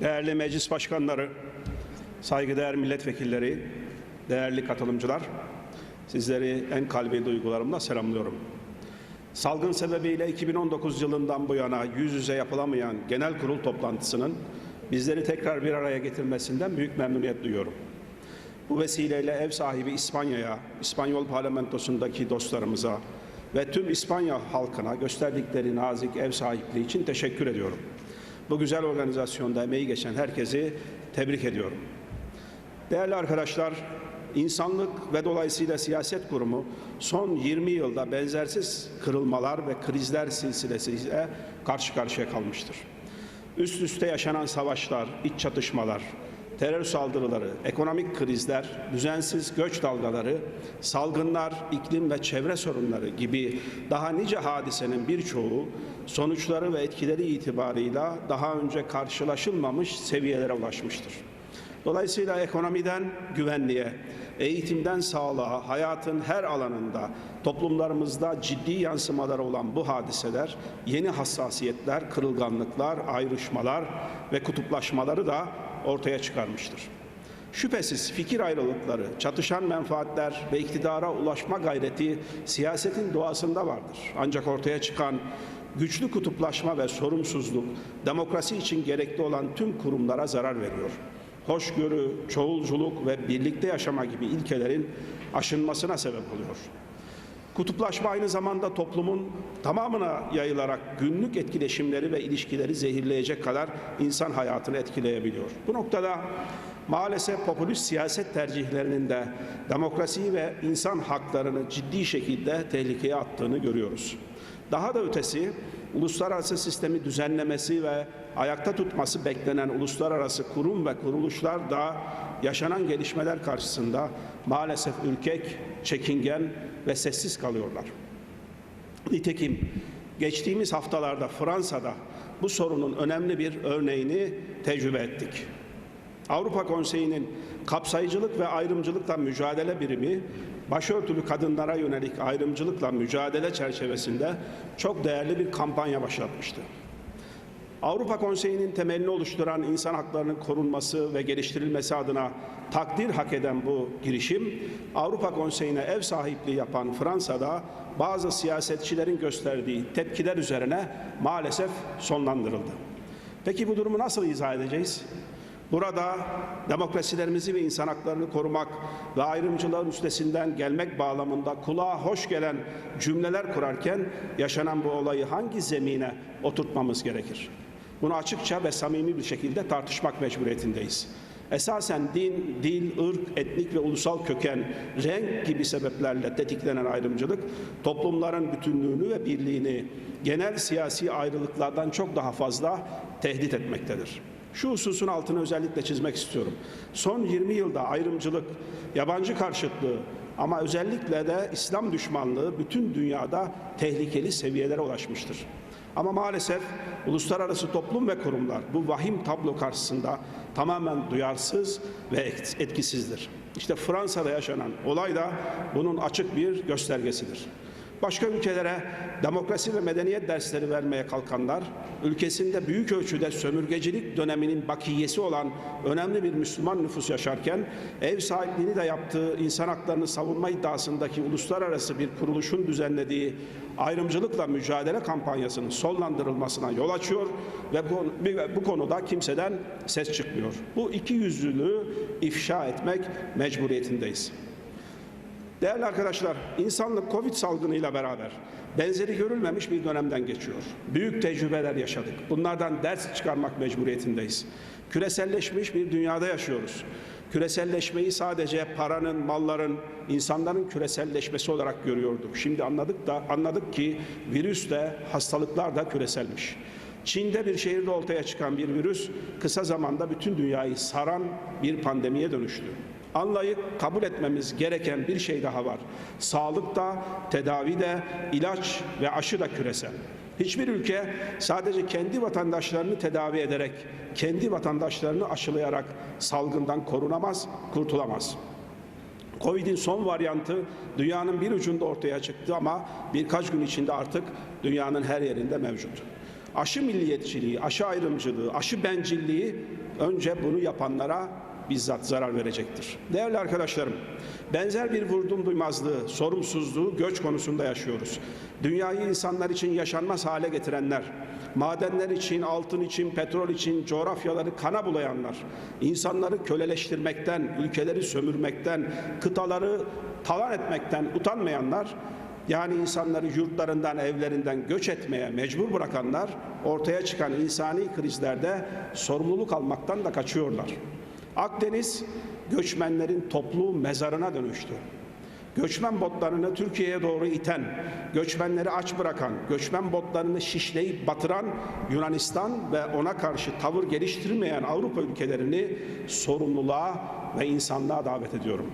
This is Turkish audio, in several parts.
Değerli meclis başkanları, saygıdeğer milletvekilleri, değerli katılımcılar, sizleri en kalbi duygularımla selamlıyorum. Salgın sebebiyle 2019 yılından bu yana yüz yüze yapılamayan genel kurul toplantısının bizleri tekrar bir araya getirmesinden büyük memnuniyet duyuyorum. Bu vesileyle ev sahibi İspanya'ya, İspanyol parlamentosundaki dostlarımıza ve tüm İspanya halkına gösterdikleri nazik ev sahipliği için teşekkür ediyorum. Bu güzel organizasyonda emeği geçen herkesi tebrik ediyorum. Değerli arkadaşlar, insanlık ve dolayısıyla siyaset kurumu son 20 yılda benzersiz kırılmalar ve krizler silsilesiyle karşı karşıya kalmıştır. Üst üste yaşanan savaşlar, iç çatışmalar, terör saldırıları, ekonomik krizler, düzensiz göç dalgaları, salgınlar, iklim ve çevre sorunları gibi daha nice hadisenin birçoğu sonuçları ve etkileri itibarıyla daha önce karşılaşılmamış seviyelere ulaşmıştır. Dolayısıyla ekonomiden güvenliğe, eğitimden sağlığa, hayatın her alanında toplumlarımızda ciddi yansımaları olan bu hadiseler yeni hassasiyetler, kırılganlıklar, ayrışmalar ve kutuplaşmaları da ortaya çıkarmıştır. Şüphesiz fikir ayrılıkları, çatışan menfaatler ve iktidara ulaşma gayreti siyasetin doğasında vardır. Ancak ortaya çıkan güçlü kutuplaşma ve sorumsuzluk demokrasi için gerekli olan tüm kurumlara zarar veriyor. Hoşgörü, çoğulculuk ve birlikte yaşama gibi ilkelerin aşınmasına sebep oluyor. Kutuplaşma aynı zamanda toplumun tamamına yayılarak günlük etkileşimleri ve ilişkileri zehirleyecek kadar insan hayatını etkileyebiliyor. Bu noktada maalesef popülist siyaset tercihlerinin de demokrasiyi ve insan haklarını ciddi şekilde tehlikeye attığını görüyoruz. Daha da ötesi uluslararası sistemi düzenlemesi ve ayakta tutması beklenen uluslararası kurum ve kuruluşlar da yaşanan gelişmeler karşısında maalesef ürkek, çekingen ve sessiz kalıyorlar. Nitekim geçtiğimiz haftalarda Fransa'da bu sorunun önemli bir örneğini tecrübe ettik. Avrupa Konseyi'nin kapsayıcılık ve ayrımcılıkla mücadele birimi başörtülü kadınlara yönelik ayrımcılıkla mücadele çerçevesinde çok değerli bir kampanya başlatmıştı. Avrupa Konseyi'nin temelini oluşturan insan haklarının korunması ve geliştirilmesi adına takdir hak eden bu girişim, Avrupa Konseyi'ne ev sahipliği yapan Fransa'da bazı siyasetçilerin gösterdiği tepkiler üzerine maalesef sonlandırıldı. Peki bu durumu nasıl izah edeceğiz? Burada demokrasilerimizi ve insan haklarını korumak ve ayrımcılığın üstesinden gelmek bağlamında kulağa hoş gelen cümleler kurarken yaşanan bu olayı hangi zemine oturtmamız gerekir? Bunu açıkça ve samimi bir şekilde tartışmak mecburiyetindeyiz. Esasen din, dil, ırk, etnik ve ulusal köken, renk gibi sebeplerle tetiklenen ayrımcılık toplumların bütünlüğünü ve birliğini genel siyasi ayrılıklardan çok daha fazla tehdit etmektedir. Şu hususun altını özellikle çizmek istiyorum. Son 20 yılda ayrımcılık, yabancı karşıtlığı ama özellikle de İslam düşmanlığı bütün dünyada tehlikeli seviyelere ulaşmıştır. Ama maalesef uluslararası toplum ve kurumlar bu vahim tablo karşısında tamamen duyarsız ve etkisizdir. İşte Fransa'da yaşanan olay da bunun açık bir göstergesidir. Başka ülkelere demokrasi ve medeniyet dersleri vermeye kalkanlar, ülkesinde büyük ölçüde sömürgecilik döneminin bakiyesi olan önemli bir Müslüman nüfus yaşarken, ev sahipliğini de yaptığı insan haklarını savunma iddiasındaki uluslararası bir kuruluşun düzenlediği ayrımcılıkla mücadele kampanyasının sonlandırılmasına yol açıyor ve bu, bu konuda kimseden ses çıkmıyor. Bu iki yüzlülüğü ifşa etmek mecburiyetindeyiz. Değerli arkadaşlar, insanlık Covid salgınıyla beraber benzeri görülmemiş bir dönemden geçiyor. Büyük tecrübeler yaşadık. Bunlardan ders çıkarmak mecburiyetindeyiz. Küreselleşmiş bir dünyada yaşıyoruz. Küreselleşmeyi sadece paranın, malların, insanların küreselleşmesi olarak görüyorduk. Şimdi anladık da anladık ki virüs de hastalıklar da küreselmiş. Çin'de bir şehirde ortaya çıkan bir virüs kısa zamanda bütün dünyayı saran bir pandemiye dönüştü anlayıp kabul etmemiz gereken bir şey daha var. Sağlıkta, tedavide, ilaç ve aşı da küresel. Hiçbir ülke sadece kendi vatandaşlarını tedavi ederek, kendi vatandaşlarını aşılayarak salgından korunamaz, kurtulamaz. Covid'in son varyantı dünyanın bir ucunda ortaya çıktı ama birkaç gün içinde artık dünyanın her yerinde mevcut. Aşı milliyetçiliği, aşı ayrımcılığı, aşı bencilliği önce bunu yapanlara bizzat zarar verecektir. Değerli arkadaşlarım, benzer bir vurdum duymazlığı, sorumsuzluğu göç konusunda yaşıyoruz. Dünyayı insanlar için yaşanmaz hale getirenler, madenler için, altın için, petrol için coğrafyaları kana bulayanlar, insanları köleleştirmekten, ülkeleri sömürmekten, kıtaları talan etmekten utanmayanlar, yani insanları yurtlarından, evlerinden göç etmeye mecbur bırakanlar ortaya çıkan insani krizlerde sorumluluk almaktan da kaçıyorlar. Akdeniz göçmenlerin toplu mezarına dönüştü. Göçmen botlarını Türkiye'ye doğru iten, göçmenleri aç bırakan, göçmen botlarını şişleyip batıran Yunanistan ve ona karşı tavır geliştirmeyen Avrupa ülkelerini sorumluluğa ve insanlığa davet ediyorum.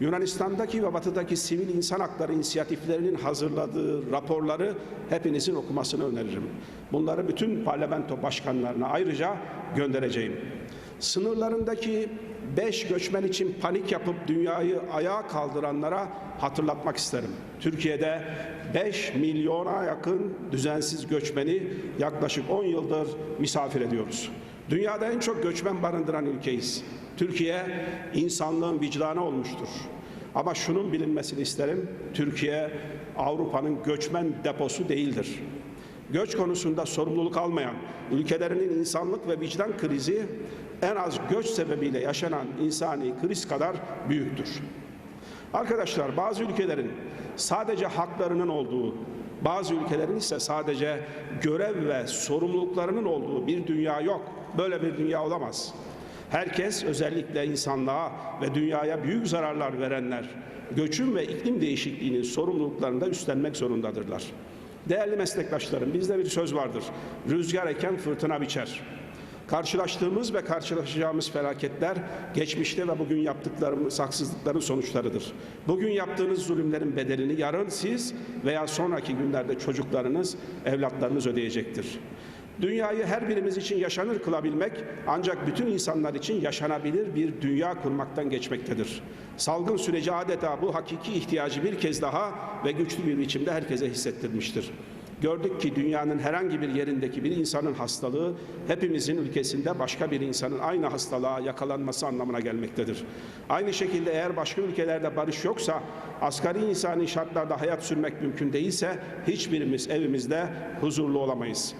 Yunanistan'daki ve batıdaki sivil insan hakları inisiyatiflerinin hazırladığı raporları hepinizin okumasını öneririm. Bunları bütün parlamento başkanlarına ayrıca göndereceğim. Sınırlarındaki beş göçmen için panik yapıp dünyayı ayağa kaldıranlara hatırlatmak isterim. Türkiye'de 5 milyona yakın düzensiz göçmeni yaklaşık 10 yıldır misafir ediyoruz. Dünyada en çok göçmen barındıran ülkeyiz. Türkiye insanlığın vicdanı olmuştur. Ama şunun bilinmesini isterim. Türkiye Avrupa'nın göçmen deposu değildir. Göç konusunda sorumluluk almayan ülkelerinin insanlık ve vicdan krizi en az göç sebebiyle yaşanan insani kriz kadar büyüktür. Arkadaşlar bazı ülkelerin sadece haklarının olduğu, bazı ülkelerin ise sadece görev ve sorumluluklarının olduğu bir dünya yok. Böyle bir dünya olamaz. Herkes özellikle insanlığa ve dünyaya büyük zararlar verenler göçün ve iklim değişikliğinin sorumluluklarını da üstlenmek zorundadırlar. Değerli meslektaşlarım bizde bir söz vardır. Rüzgar eken fırtına biçer. Karşılaştığımız ve karşılaşacağımız felaketler geçmişte ve bugün yaptıklarımız haksızlıkların sonuçlarıdır. Bugün yaptığınız zulümlerin bedelini yarın siz veya sonraki günlerde çocuklarınız, evlatlarınız ödeyecektir. Dünyayı her birimiz için yaşanır kılabilmek ancak bütün insanlar için yaşanabilir bir dünya kurmaktan geçmektedir. Salgın süreci adeta bu hakiki ihtiyacı bir kez daha ve güçlü bir biçimde herkese hissettirmiştir. Gördük ki dünyanın herhangi bir yerindeki bir insanın hastalığı hepimizin ülkesinde başka bir insanın aynı hastalığa yakalanması anlamına gelmektedir. Aynı şekilde eğer başka ülkelerde barış yoksa, asgari insani şartlarda hayat sürmek mümkün değilse hiçbirimiz evimizde huzurlu olamayız.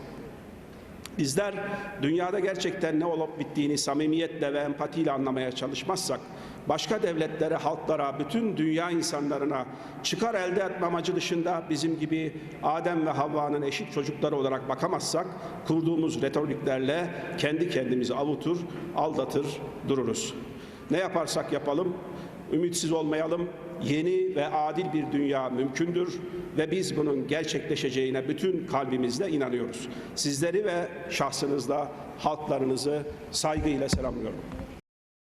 Bizler dünyada gerçekten ne olup bittiğini samimiyetle ve empatiyle anlamaya çalışmazsak, başka devletlere, halklara, bütün dünya insanlarına çıkar elde etme amacı dışında bizim gibi Adem ve Havva'nın eşit çocukları olarak bakamazsak, kurduğumuz retoriklerle kendi kendimizi avutur, aldatır dururuz. Ne yaparsak yapalım, ümitsiz olmayalım, yeni ve adil bir dünya mümkündür ve biz bunun gerçekleşeceğine bütün kalbimizle inanıyoruz. Sizleri ve şahsınızla halklarınızı saygıyla selamlıyorum.